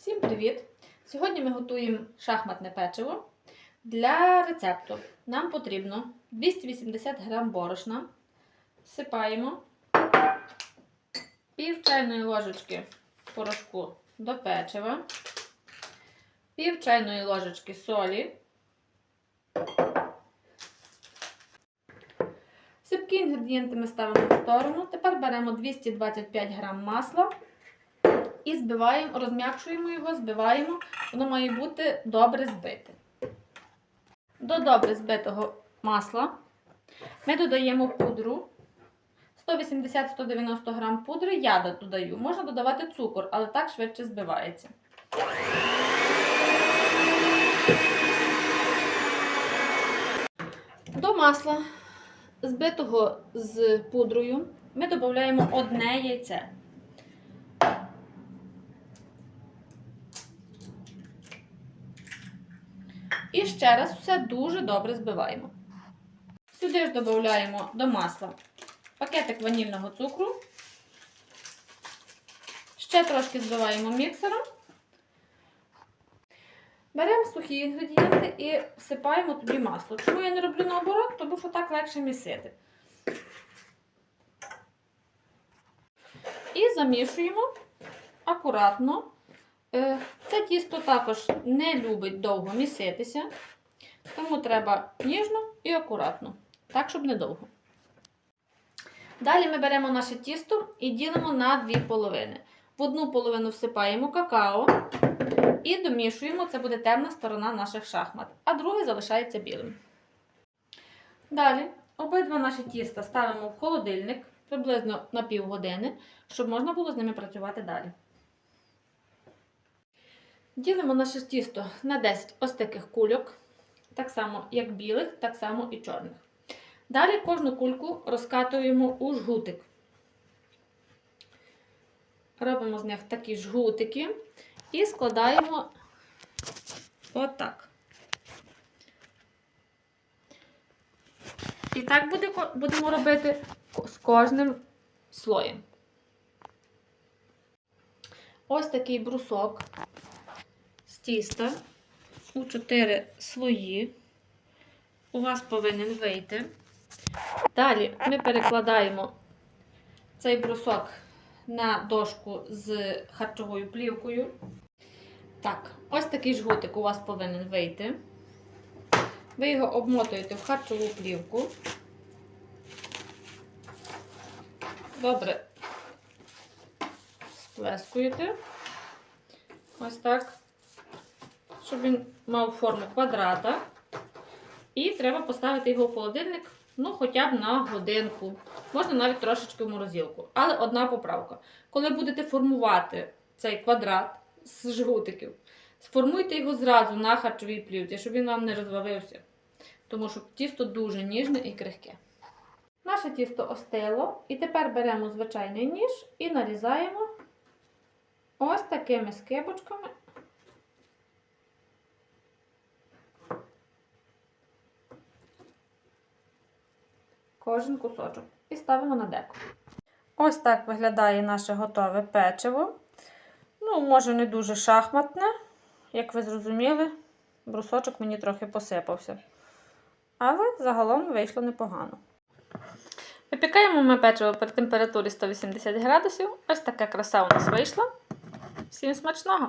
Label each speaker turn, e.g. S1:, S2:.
S1: Всім привіт! Сьогодні ми готуємо шахматне печиво. Для рецепту нам потрібно 280 г борошна. Всипаємо пів чайної ложечки порошку до печива, пів чайної ложечки солі. Сипкі інгредієнти ми ставимо в сторону. Тепер беремо 225 г масла і збиваємо, розм'якшуємо його, збиваємо. Воно має бути добре збите. До добре збитого масла ми додаємо пудру. 180-190 г пудри я додаю. Можна додавати цукор, але так швидше збивається. До масла, збитого з пудрою, ми додаємо одне яйце. І ще раз все дуже добре збиваємо. Сюди ж додаємо до масла пакетик ванільного цукру. Ще трошки збиваємо міксером. Беремо сухі інгредієнти і всипаємо тоді масло. Чому я не роблю наоборот? Тому що так легше місити. І замішуємо акуратно. Е, Це тісто також не любить довго міситися, тому треба ніжно і акуратно, так, щоб не довго. Далі ми беремо наше тісто і ділимо на дві половини. В одну половину всипаємо какао і домішуємо, це буде темна сторона наших шахмат, а другий залишається білим. Далі обидва наші тіста ставимо в холодильник приблизно на півгодини, щоб можна було з ними працювати далі. Ділимо наше тісто на 10 ось таких кульок, так само як білих, так само і чорних. Далі кожну кульку розкатуємо у жгутик. Робимо з них такі жгутики і складаємо отак. І так будемо робити з кожним слоєм. Ось такий брусок тіста у 4 слої. У вас повинен вийти. Далі ми перекладаємо цей брусок на дошку з харчовою плівкою. Так, ось такий жгутик у вас повинен вийти. Ви його обмотуєте в харчову плівку. Добре сплескуєте. Ось так, щоб він мав форму квадрата. І треба поставити його в холодильник, ну, хоча б на годинку. Можна навіть трошечки в морозилку. Але одна поправка. Коли будете формувати цей квадрат з жгутиків, сформуйте його зразу на харчовій плівці, щоб він вам не розвалився. Тому що тісто дуже ніжне і крихке. Наше тісто остило. І тепер беремо звичайний ніж і нарізаємо ось такими скибочками. Кожен кусочок і ставимо на деко. Ось так виглядає наше готове печиво. Ну, може, не дуже шахматне, як ви зрозуміли, брусочок мені трохи посипався. Але загалом вийшло непогано. Випікаємо ми печиво при температурі 180 градусів. Ось така краса у нас вийшла. Всім смачного!